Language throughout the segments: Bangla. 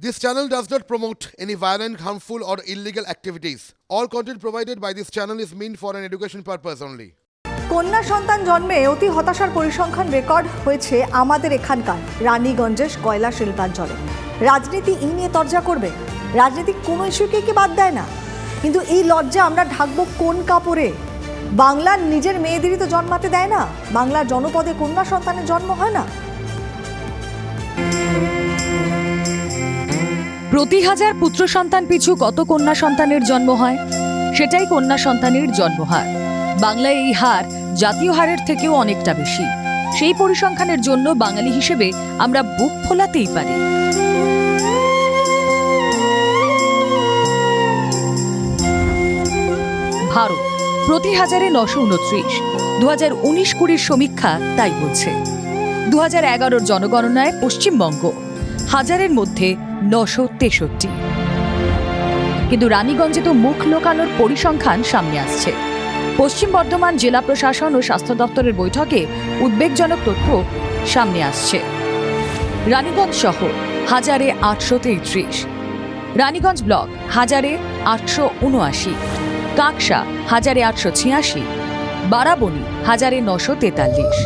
This channel does not promote any violent, harmful, or illegal activities. All content provided by this channel is meant for an education purpose only. কন্যা সন্তান জন্মে অতি হতাশার পরিসংখ্যান রেকর্ড হয়েছে আমাদের এখানকার রানীগঞ্জের কয়লা শিল্পাঞ্চলে। রাজনীতি এই নিয়ে তর্জা করবে? রাজনীতি কোনো ইস্যুকে কি বাদ দেয় না? কিন্তু এই লজ্জা আমরা ঢাকবো কোন কাপড়ে? বাংলার নিজের মেয়েদেরই তো জন্মাতে দেয় না। বাংলার জনপদে কন্যা সন্তানের জন্ম হয় না। প্রতি হাজার পুত্র সন্তান পিছু কত কন্যা সন্তানের জন্ম হয়? সেটাই কন্যা সন্তানের জন্মহার। বাংলায় এই হার জাতীয় হারের থেকেও অনেকটা বেশি। সেই পরিসংখ্যানের জন্য বাঙালি হিসেবে আমরা বুক ফোলাতেই পারি। ভারত, প্রতি হাজারে নশো উনত্রিশ। দু হাজার উনিশ কুড়ির সমীক্ষা তাই বলছে। দু হাজার এগারোর জনগণনায় পশ্চিমবঙ্গ হাজারের মধ্যে নশো তেষট্টি। কিন্তু রানীগঞ্জে তো মুখ লোকানোর পরিসংখ্যান সামনে আসছে। পশ্চিম বর্ধমান জেলা প্রশাসন ও স্বাস্থ্য দপ্তরের বৈঠকে উদ্বেগজনক তথ্য সামনে আসছে। রানীগঞ্জ শহর হাজারে আটশো তেত্রিশ। রানীগঞ্জ ব্লক হাজারে আটশো উনআশি। কাকসা হাজারে আটশো ছিয়াশি। বারাবণী হাজারে নশো তেতাল্লিশ।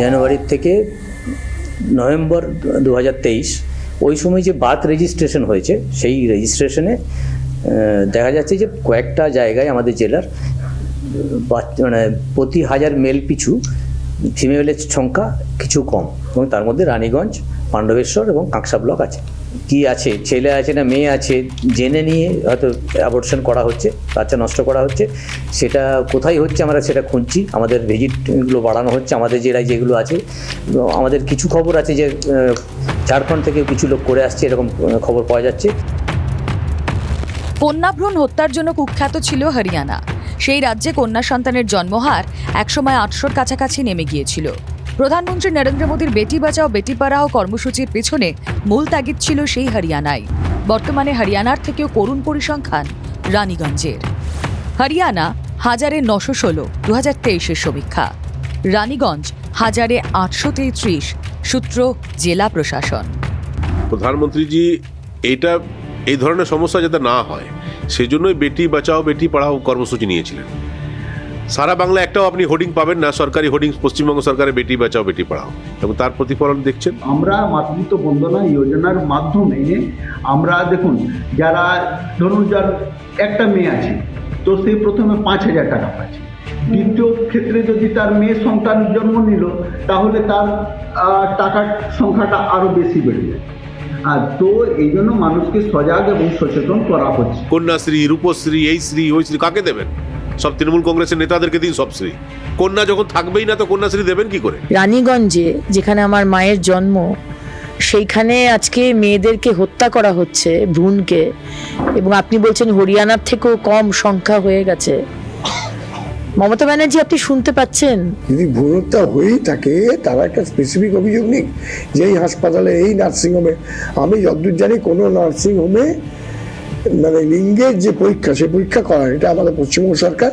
জানুয়ারির থেকে নভেম্বর দু হাজার তেইশ, ওই সময় যে বাথ রেজিস্ট্রেশন হয়েছে, সেই রেজিস্ট্রেশনে দেখা যাচ্ছে যে কয়েকটা জায়গায় আমাদের জেলার মানে প্রতি হাজার মেল পিছু ফিমেলের সংখ্যা কিছু কম এবং তার মধ্যে রানীগঞ্জ, পাণ্ডবেশ্বর এবং কাঁকসা ব্লক আছে। কি আছে, ছেলে আছে না মেয়ে আছে, জেনে নিয়ে হয়তো অ্যাবর্শন করা হচ্ছে, বাচ্চা নষ্ট করা হচ্ছে, সেটা কোথায় হচ্ছে আমরা সেটা খুঁজছি, আমাদের ভিজিটগুলো বাড়ানো হচ্ছে, আমাদের জেলায় যেগুলো আছে, আমাদের কিছু খবর আছে যে ঝাড়খণ্ড থেকে কিছু লোক করে আসছে, এরকম খবর পাওয়া যাচ্ছে। কন্যাভ্রূণ হত্যার জন্য কুখ্যাত ছিল হরিয়ানা। সেই রাজ্যে কন্যা সন্তানের জন্মহার একসময় আটশোর কাছাকাছি নেমে গিয়েছিল। প্রধানমন্ত্রী নরেন্দ্র মোদীর বেটি বাঁচাও, বেটি পড়াও কর্মসূচির পেছনে মূল তাগিদ ছিল সেই হরিয়ানায়। বর্তমানে হরিয়ানার থেকেও করুণ পরিসংখ্যান রানীগঞ্জের। হরিয়ানা, হাজারে নশো ষোলো দু হাজার তেইশের সমীক্ষা। রানীগঞ্জ, হাজারে আটশো তেত্রিশ, সূত্র, জেলা প্রশাসন। প্রধানমন্ত্রীজি, এটা এই ধরনের সমস্যা যাতে না হয় সেই জন্যই বেটি বাঁচাও, বেটি পড়াও কর্মসূচি নিয়েছিলেন। সারা বাংলা একটাও আপনি হোর্ডিং পাবেন না। সরকারি হোর্ডিং পশ্চিমবঙ্গ সরকারের বেটি বাঁচাও বেটি পড়াও। এবং তার প্রতিফলন দেখছেন? আমরা মাতৃত্ব বন্দনা যোজনার মাধ্যমে আমরা দেখুন যারা ধরুন যার একটা মেয়ে আছে তো সে প্রথমে পাঁচ হাজার টাকা পাচ্ছে। দ্বিতীয় ক্ষেত্রে যদি তার মেয়ে সন্তান জন্ম নিল তাহলে তার টাকার সংখ্যাটা আরও বেশি বেড়ে যায়। আর তো এই জন্য মানুষকে সজাগ এবং সচেতন করা হচ্ছে। কন্যাশ্রী রূপশ্রী এই শ্রী ওই শ্রী কাকে দেবেন? সব তৃণমূল কংগ্রেসের নেতাদেরকে দিন সব শ্রী। কন্যা যখন থাকবেই না তো কন্যাশ্রী দেবেন কি করে? রানীগঞ্জে যেখানে আমার মায়ের জন্ম সেইখানে আজকে মেয়েদেরকে হত্যা করা হচ্ছে ভ্রূণকে। এবং আপনি বলছেন হরিয়ানার থেকেও কম সংখ্যা হয়ে গেছে। মমতা ব্যানার্জি আপনি শুনতে পাচ্ছেন? যদি ভ্রূণ হত্যা হয়েই থাকে তারা একটা স্পেসিফিক অভিযোগ নেই যে এই হাসপাতালে এই নার্সিংহোমে আমি যতদূর জানি কোনো নার্সিংহোমে মানে লিঙ্গের যে পরীক্ষা, সেই পরীক্ষা করা হয়। এটা আমাদের পশ্চিমবঙ্গ সরকার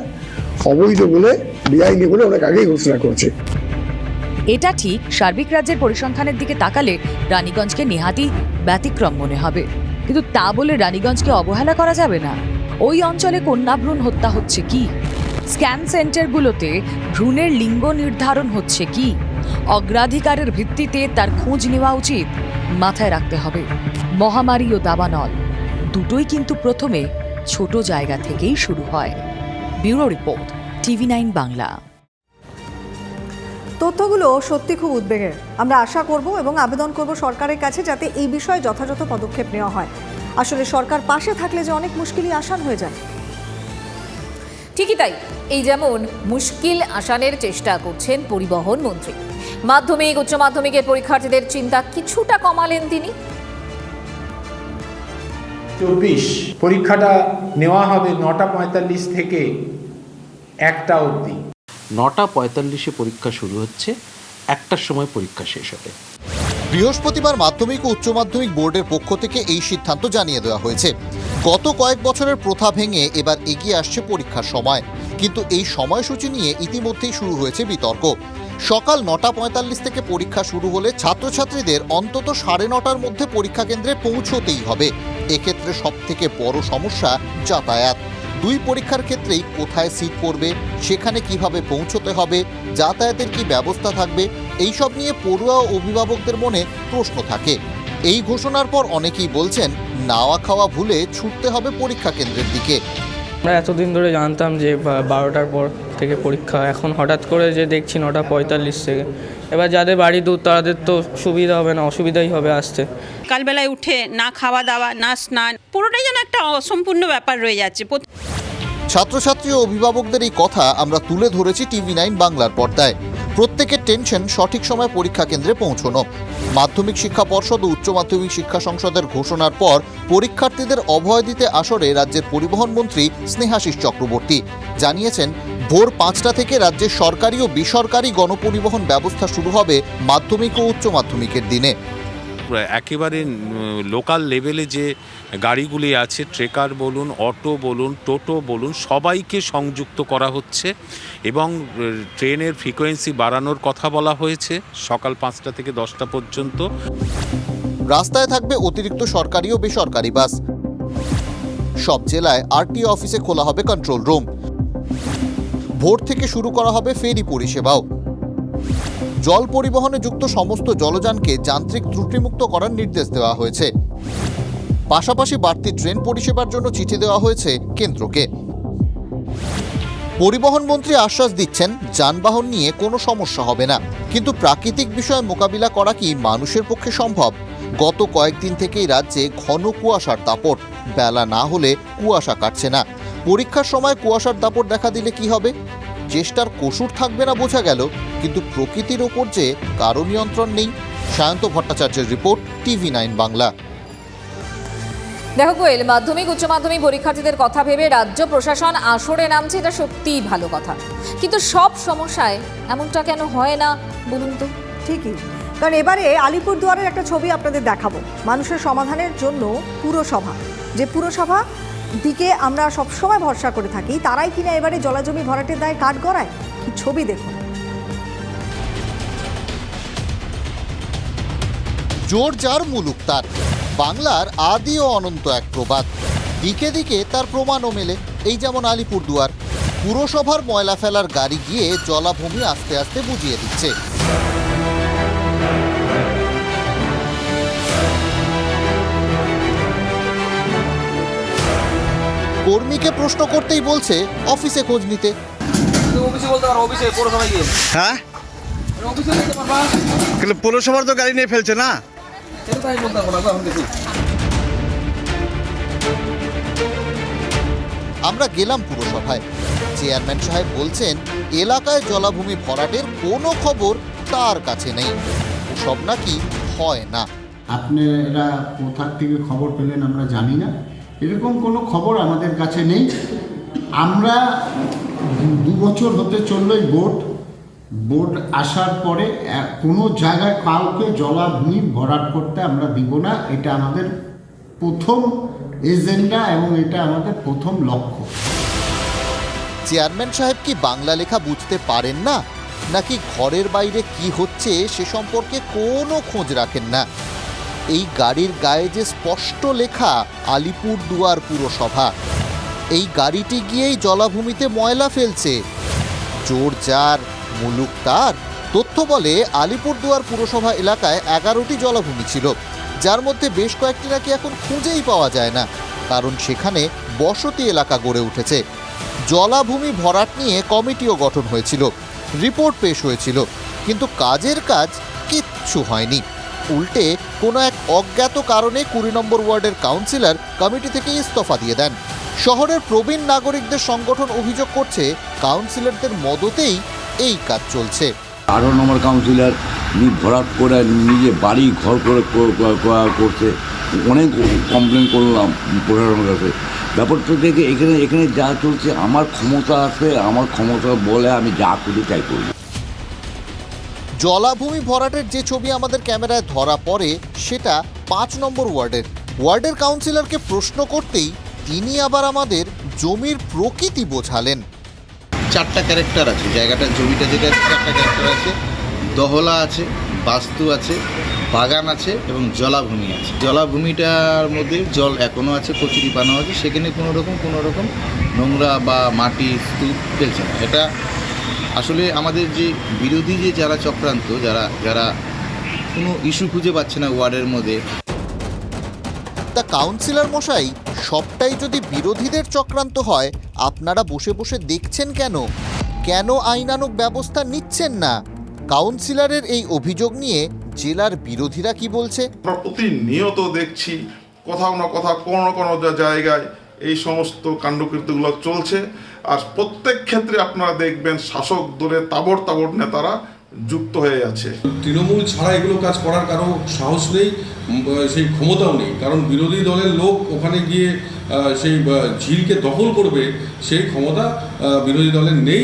অবৈধ বলে বেআইনি বলে অনেক আগেই ঘোষণা করছে। এটা ঠিক সার্বিক রাজ্যের পরিসংখ্যানের দিকে তাকালে রানীগঞ্জকে নেহাতি ব্যতিক্রম মনে হবে। কিন্তু তা বলে রানীগঞ্জকে অবহেলা করা যাবে না। ওই অঞ্চলে কন্যাভ্রূণ হত্যা হচ্ছে কি? স্ক্যান সেন্টারগুলোতে ভ্রূণের লিঙ্গ নির্ধারণ হচ্ছে কি? অগ্রাধিকারের ভিত্তিতে তার খোঁজ নেওয়া উচিত। মাথায় রাখতে হবে। মহামারী ও দাবানল। দুটোই কিন্তু প্রথমে ছোট জায়গা থেকেই শুরু হয়। Bureau report TV nine Bangla. তথ্যগুলো সত্যি খুব উদ্বেগের। আমরা আশা করব এবং আবেদন করব সরকারের কাছে যাতে এই বিষয়ে যথাযথ পদক্ষেপ নেওয়া হয়। আসলে সরকার পাশে থাকলে যে অনেক মুশকিলই আসান হয়ে যায়। ঠিকই তাই। এই যেমন মুশকিল আসানের চেষ্টা করছেন পরিবহন মন্ত্রী। মাধ্যমিক উচ্চ মাধ্যমিকের পরীক্ষার্থীদের চিন্তা কিছুটা কমালেন তিনি। চব্বিশ। পরীক্ষাটা নেওয়া হবে নটা পঁয়তাল্লিশ থেকে একটা অবধি। নটা পঁয়তাল্লিশে পরীক্ষা শুরু হচ্ছে একটার সময় পরীক্ষা শেষ হবে। বৃহস্পতিবার মাধ্যমিক ও উচ্চ মাধ্যমিক বোর্ডের পক্ষ থেকে এই সিদ্ধান্ত জানিয়ে দেওয়া হয়েছে। গত কয়েক বছরের প্রথা ভেঙে এবার এগিয়ে আসছে পরীক্ষার সময়। কিন্তু এই সময়সূচি নিয়ে ইতিমধ্যেই শুরু হয়েছে বিতর্ক। সকাল নটা পঁয়তাল্লিশ থেকে পরীক্ষা শুরু হলে ছাত্রছাত্রীদের অন্তত সাড়ে নটার মধ্যে পরীক্ষা কেন্দ্রে পৌঁছতেই হবে। এক্ষেত্রে সব থেকে বড় সমস্যা যাতায়াত। দুই পরীক্ষার ক্ষেত্রেই কোথায় সিট পড়বে, সেখানে কীভাবে পৌঁছতে হবে, যাতায়াতের কি ব্যবস্থা থাকবে, এইসব নিয়ে পড়ুয়া ও অভিভাবকদের মনে প্রশ্ন থাকে। এই ঘোষণার পর অনেকেই বলছেন, নাওয়া খাওয়া ভুলে ছুটতে হবে পরীক্ষা কেন্দ্রের দিকে। আমরা এতদিন ধরে জানতাম যে বারোটার পর থেকে পরীক্ষা। এখন হঠাৎ করে যে দেখছি নটা পঁয়তাল্লিশ থেকে। এবার যাদের বাড়ি দূর তাদের তো সুবিধা হবে না অসুবিধাই হবে আসতে। কালবেলায় উঠে না খাওয়া দাওয়া না স্নান পুরোটাই যেন একটা অসম্পূর্ণ ব্যাপার রয়ে যাচ্ছে। ছাত্রছাত্রী ও অভিভাবকদের এই কথা আমরা তুলে ধরেছি টিভি নাইন বাংলার পর্দায়। প্রত্যেকের টেনশন সঠিক সময় পরীক্ষা কেন্দ্রে পৌঁছনো। মাধ্যমিক শিক্ষা পর্ষদ ও উচ্চ মাধ্যমিক শিক্ষা সংসদের ঘোষণার পর পরীক্ষার্থীদের অভয় দিতে আসরে রাজ্যের পরিবহন মন্ত্রী স্নেহাশিস চক্রবর্তী। জানিয়েছেন ভোর পাঁচটা থেকে রাজ্যের সরকারি ও বেসরকারি গণপরিবহন ব্যবস্থা শুরু হবে মাধ্যমিক ও উচ্চ মাধ্যমিকের দিনে। একেবারে লোকাল লেভেলে যে গাড়িগুলি আছে ট্রেকার বলুন অটো বলুন টোটো বলুন সবাইকে সংযুক্ত করা হচ্ছে এবং ট্রেনের ফ্রিকোয়েন্সি বাড়ানোর কথা বলা হয়েছে সকাল পাঁচটা থেকে দশটা পর্যন্ত। রাস্তায় থাকবে অতিরিক্ত সরকারি ও বেসরকারি বাস। সব জেলায় আরটিও অফিসে খোলা হবে কন্ট্রোল রুম ভোর থেকে শুরু করা হবে ফেরি পরিষেবাও। জল পরিবহনে যুক্ত সমস্ত জলযানকে যান্ত্রিক ত্রুটিমুক্ত করার নির্দেশ দেওয়া হয়েছে। পাশাপাশি বাড়তি ট্রেন পরিষেবার জন্য চিঠি দেওয়া হয়েছে কেন্দ্রকে। পরিবহন মন্ত্রী আশ্বাস দিচ্ছেন, যানবাহন নিয়ে কোনো সমস্যা হবে না। কিন্তু প্রাকৃতিক বিষয় মোকাবিলা করা কি মানুষের পক্ষে সম্ভব? গত কয়েকদিন থেকেই রাজ্যে ঘন কুয়াশার দাপট বেলা না হলে কুয়াশা কাটছে না। পরীক্ষার সময় কুয়াশার দাপট দেখা দিলে কি হবে? চেষ্টার কসুর থাকবে না বোঝা গেল কিন্তু প্রকৃতির ওপর যে কারও নিয়ন্ত্রণ নেই। সায়ন্ত ভট্টাচার্যের রিপোর্ট টিভি নাইন বাংলা। দেখো কোয়েল মাধ্যমিক উচ্চ মাধ্যমিক পরীক্ষার্থীদের কথা ভেবে রাজ্য প্রশাসন আসরে নামছে এটা সত্যিই ভালো কথা। কিন্তু সব সমস্যায় এমনটা কেন হয় না বলুন তো? ঠিকই। কারণ এবারে আলিপুরদুয়ারের একটা ছবি আপনাদের দেখাবো। মানুষের সমাধানের জন্য পুরসভা। যে পুরসভা দিকে আমরা সবসময় ভরসা করে থাকি, তারাই কিনা এবারে জলাজমি ভরাটের দায়ে কাঠ গড়ায়? কি ছবি দেখুন। জোর যার মুলুক তার, বাংলার আদি ও অনন্ত এক প্রবাদ। দিকে দিকে তার প্রমাণও মেলে, এই যেমন আলিপুরদুয়ার। পুরসভার ময়লা ফেলার গাড়ি গিয়ে জলাভূমি আস্তে আস্তে বুঝিয়ে দিচ্ছে। কর্মীকে প্রশ্ন করতেই বলছে অফিসে খোঁজ নিতে। হ্যাঁ? কিন্তু পৌরসভার তো গাড়ি নিয়ে ফেলছে না। আমরা গেলাম পুরসভায়। চেয়ারম্যান সাহেব বলছেন এলাকায় জলাভূমি ভরাটের কোনো খবর তার কাছে নেই। সব নাকি হয় না। আপনারা কোথার থেকে খবর পেলেন আমরা জানি না। এরকম কোনো খবর আমাদের কাছে নেই। আমরা দু বছর হতে চলল এই বোর্ড বোর্ড আসার পরে কোনো জায়গায় কাউকে জলাভূমি ভরাট করতে আমরা দিব না। এটা আমাদের প্রথম এজেন্ডা এবং এটা আমাদের প্রথম লক্ষ্য। চেয়ারম্যান সাহেব কি বাংলা লেখা বুঝতে পারেন না? নাকি ঘরের বাইরে কি হচ্ছে সে সম্পর্কে কোনো খোঁজ রাখেন না? এই গাড়ির গায়ে যে স্পষ্ট লেখা, আলিপুর দুয়ার পুরসভা এই গাড়িটি গিয়েই জলাভূমিতে ময়লা ফেলছে। জোর যার, মুলুক তার। তথ্য বলে আলিপুরদুয়ার পুরসভা এলাকায় এগারোটি জলাভূমি ছিল। যার মধ্যে বেশ কয়েকটি নাকি এখন খুঁজেই পাওয়া যায় না, কারণ সেখানে বসতি এলাকা গড়ে উঠেছে। জলাভূমি ভরাট নিয়ে কমিটিও গঠন হয়েছিল। রিপোর্ট পেশ হয়েছিল। কিন্তু কাজের কাজ কিচ্ছু হয়নি। উল্টে কোনো এক অজ্ঞাত কারণে কুড়ি নম্বর ওয়ার্ডের কাউন্সিলর কমিটি থেকে ইস্তফা দিয়ে দেন। শহরের প্রবীণ নাগরিকদের সংগঠন অভিযোগ করছে, কাউন্সিলরদের মদতেই এই কাজ চলছে। আরও নম্বর কাউন্সিলর উনি ভরাট করে নিজে বাড়ি ঘর করে করছে। অনেক কমপ্লেন করলাম প্রশাসনের কাছে। ব্যাপারটা থেকে এখানে এখানে যা চলছে, আমার ক্ষমতা আছে, আমার ক্ষমতা বলে আমি যা করি তাই করি জলাভূমি ভরাটের যে ছবি আমাদের ক্যামেরায় ধরা পড়ে, সেটা পাঁচ নম্বর ওয়ার্ডের। ওয়ার্ডের কাউন্সিলরকে প্রশ্ন করতেই তিনি আবার আমাদের জমির প্রকৃতি বোঝালেন। চারটা ক্যারেক্টার আছে জায়গাটার জমিটা যেটা চারটা ক্যারেক্টার আছে। দহলা আছে, বাস্তু আছে, বাগান আছে এবং জলাভূমি আছে। জলাভূমিটার মধ্যে জল এখনও আছে কচুরি পানা আছে, সেখানে কোনো রকম কোনো রকম নোংরা বা মাটি স্তূপ ফেলছে না। এটা আসলে আমাদের যে বিরোধী যে যারা চক্রান্ত যারা যারা কোনো ইস্যু খুঁজে পাচ্ছে না ওয়ার্ডের মধ্যে। তা কাউন্সিলর মশাই সবটাই যদি বিরোধীদের চক্রান্ত হয় আপনারা বসে বসে দেখছেন কেন? কেন আইনানুগ ব্যবস্থা নিচ্ছেন না? কাউন্সিলরের এই অভিযোগ নিয়ে জেলার বিরোধীরা কি বলছে? আমরা প্রতিনিয়ত দেখছি কোথাও না কোথাও কোনো কোনো জায়গায় এই সমস্ত কাণ্ডকীর্তিগুলো চলছে। আর প্রত্যেক ক্ষেত্রে আপনারা দেখবেন শাসক দলের তাবড় তাবড় নেতারা যুক্ত হয়ে আছে তৃণমূল ছাড়া এগুলো কাজ করার কারও সাহস নেই সেই ক্ষমতাও নেই। কারণ বিরোধী দলের লোক ওখানে গিয়ে সেই ঝিলকে দখল করবে সেই ক্ষমতা বিরোধী দলের নেই।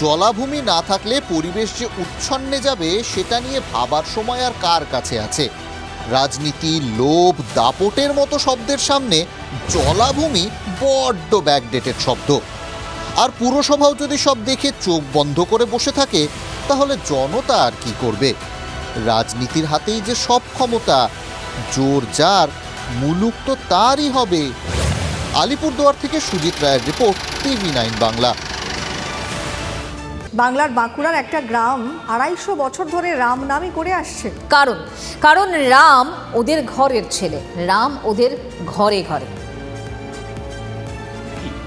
জলাভূমি না থাকলে পরিবেশ যে উচ্ছন্নে যাবে সেটা নিয়ে ভাবার সময় আর কার কাছে আছে? রাজনীতি, লোভ, দাপটের মতো শব্দের সামনে জলাভূমি বড্ড ব্যাকডেটেড শব্দ। আর পুরসভাও যদি সব দেখে চোখ বন্ধ করে বসে থাকে, তাহলে জনতা আর কি করবে? রাজনীতির হাতেই যে সব ক্ষমতা, জোর যার, মুলুক তো তারই হবে। আলিপুরদুয়ার থেকে সুজিত রায়ের রিপোর্ট টিভি নাইন বাংলা। বাংলার বাঁকুড়ার একটা গ্রাম আড়াইশো বছর ধরে রাম নামই করে আসছে। কারণ কারণ রাম ওদের ঘরের ছেলে রাম ওদের ঘরে ঘরে।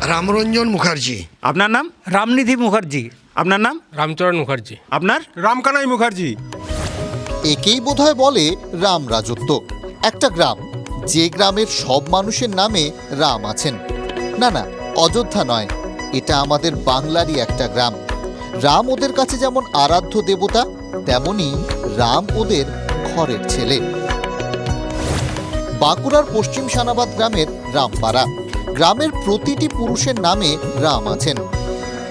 রামরঞ্জন মুখার্জি। আপনার নাম? রামনিধি মুখার্জি। আপনার নাম? রামচরণ মুখার্জি। আপনার? রামকানাই মুখার্জি। একেই বোধহয় বলে রাম রাজত্ব। একটা গ্রাম যে গ্রামের সব মানুষের নামে রাম আছেন। না না অযোধ্যা নয় এটা আমাদের বাংলারই একটা গ্রাম। রাম ওদের কাছে যেমন আরাধ্য দেবতা, তেমনি রাম ওদের ঘরের ছেলে। বাঁকুড়ার পশ্চিম সানাবাদ গ্রামের রামপাড়া। গ্রামের প্রতিটি পুরুষের নামে রাম আছেন।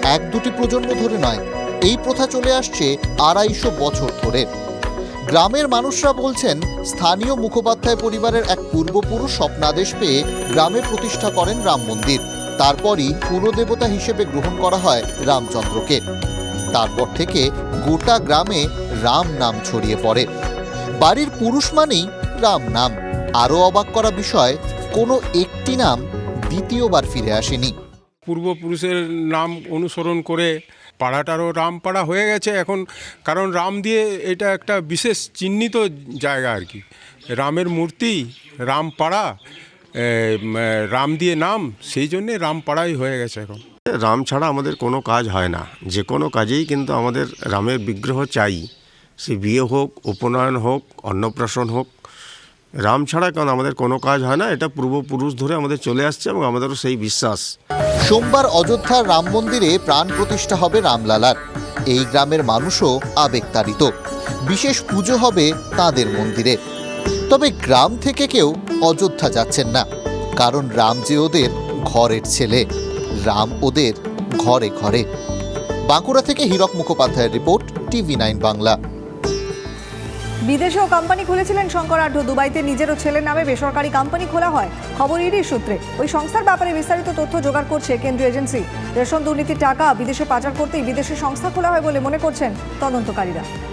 এক দুটি প্রজন্ম ধরে নয়, এই প্রথা চলে আসছে আড়াইশো বছর ধরে। গ্রামের মানুষরা বলছেন, স্থানীয় মুখোপাধ্যায় পরিবারের এক পূর্বপুরুষ স্বপ্নাদেশ পেয়ে গ্রামে প্রতিষ্ঠা করেন রাম মন্দির। তারপরই কুলদেবতা হিসেবে গ্রহণ করা হয় রামচন্দ্রকে। তারপর থেকে গোটা গ্রামে রাম নাম ছড়িয়ে পড়ে। বাড়ির পুরুষ মানেই রাম নাম। আরও অবাক করা বিষয়, কোনো একটি নাম দ্বিতীয়বার ফিরে আসেনি। পূর্বপুরুষের নাম অনুসরণ করে পাড়াটারও রামপাড়া হয়ে গেছে এখন, কারণ রাম দিয়ে এটা একটা বিশেষ চিহ্নিত জায়গা আর কি। রামের মূর্তি, রামপাড়া রাম দিয়ে নাম, সেই জন্যে রামপাড়াই হয়ে গেছে এখন। রাম ছাড়া আমাদের কোনো কাজ হয় না। যে কোনো কাজেই কিন্তু আমাদের রামের বিগ্রহ চাই। সে বিয়ে হোক, উপনয়ন হোক, অন্নপ্রাশন হোক, রাম ছাড়া কারণ আমাদের কোনো কাজ হয় না? এটা পূর্বপুরুষ ধরে আমাদের চলে আসছে এবং আমাদেরও সেই বিশ্বাস। সোমবার অযোধ্যার রাম মন্দিরে প্রাণ প্রতিষ্ঠা হবে রামলালার। এই গ্রামের মানুষও আবেগতাড়িত। বিশেষ পুজো হবে তাদের মন্দিরে। তবে গ্রাম থেকে কেউ অযোধ্যা যাচ্ছেন না। কারণ রাম যে ওদের ঘরের ছেলে। রাম ওদের ঘরে ঘরে। বাঁকুড়া থেকে হীরক মুখোপাধ্যায়ের রিপোর্ট, টিভি নাইন বাংলা। বিদেশেও কোম্পানি খুলেছিলেন শঙ্কর আঢ্য। দুবাইতে নিজেরও ছেলের নামে বেসরকারি কোম্পানি খোলা হয়। খবর ইডির সূত্রে। ওই সংস্থার ব্যাপারে বিস্তারিত তথ্য জোগাড় করছে কেন্দ্রীয় এজেন্সি। রেশন দুর্নীতির টাকা বিদেশে পাচার করতেই বিদেশে সংস্থা খোলা হয় বলে মনে করছেন তদন্তকারীরা।